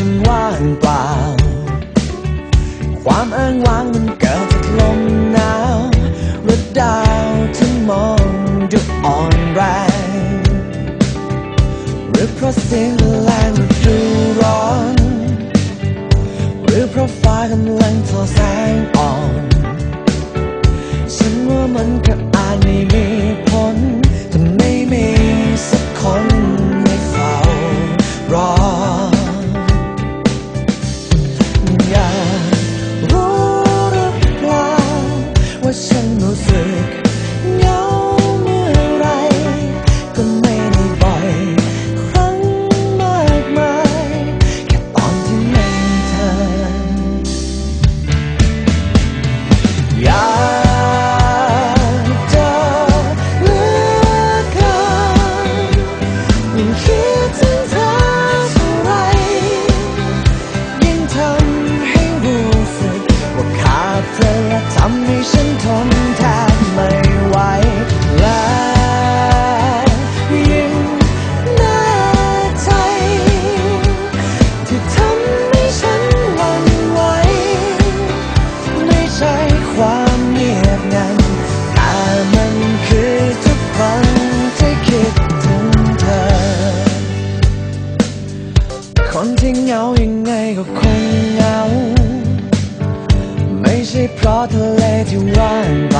ฉันว่างเปล่า ความเอิงว้างมัน ก็คงเหงา ไม่ใช่เพราะทะเลที่ว่าง